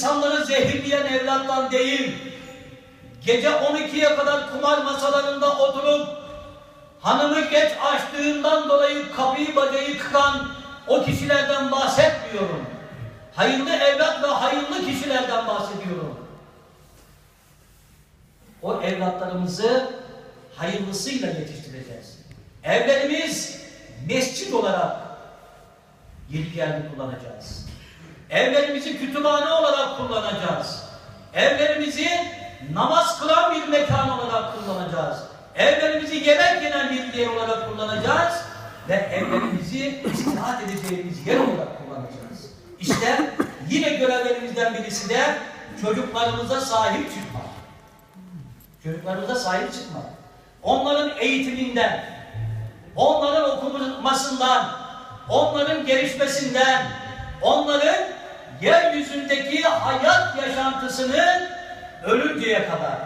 insanları zehirleyen evlattan değil, gece 12'ye kadar kumar masalarında oturup hanımı geç açtığından dolayı kapıyı bacayı kıran o kişilerden bahsetmiyorum. Hayırlı evlat ve hayırlı kişilerden bahsediyorum. O evlatlarımızı hayırlısıyla yetiştireceğiz. Evlerimiz mescit olarak yeri kullanacağız. Evlerimizi kütüphane olarak kullanacağız. Evlerimizi namaz kılan bir mekan olarak kullanacağız. Evlerimizi yemek yenen bir yer olarak kullanacağız. Ve evlerimizi istirahat edeceğimiz yer olarak kullanacağız. İşte yine görevlerimizden birisi de çocuklarımıza sahip çıkmak. Çocuklarımıza sahip çıkmak. Onların eğitiminden, onların okumasından, onların gelişmesinden, onların yeryüzündeki hayat yaşantısını ölünceye kadar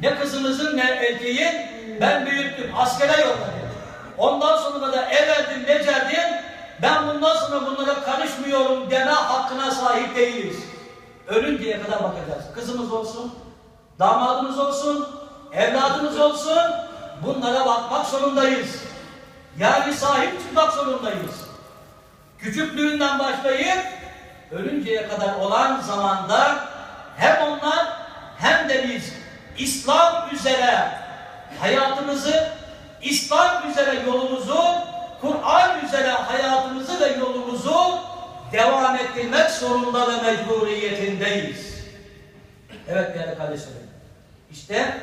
ne kızımızın ne erkeğin ben büyüttüm, askere yolladım. Ondan sonra da everdim, becerdim. Ben bundan sonra bunlara karışmıyorum deme hakkına sahip değiliz. Ölünceye kadar bakacağız. Kızımız olsun, damadımız olsun, evladımız olsun. Bunlara bakmak zorundayız. Yani sahip çıkmak zorundayız. Küçüklüğünden başlayıp ölünceye kadar olan zamanda hem onlar hem de biz İslam üzere hayatımızı, İslam üzere yolumuzu, Kur'an üzere hayatımızı ve yolumuzu devam ettirmek zorunda ve mecburiyetindeyiz. Evet değerli kardeşlerim. İşte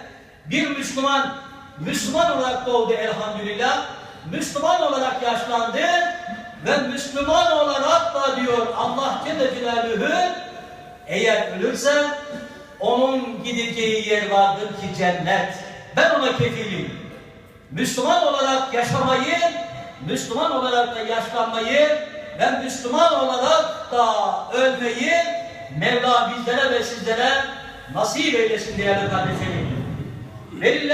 bir Müslüman, Müslüman olarak doğdu elhamdülillah. Müslüman olarak yaşlandı ve Müslüman olarak da diyor Allah Celle Celaluhu eğer ölürse onun gideceği yer vardır ki cennet. Ben ona kefilim. Müslüman olarak yaşamayı, Müslüman olarak da yaşlanmayı ve Müslüman olarak da ölmeyi Mevla bizlere ve sizlere nasip eylesin değerli kardeşlerim.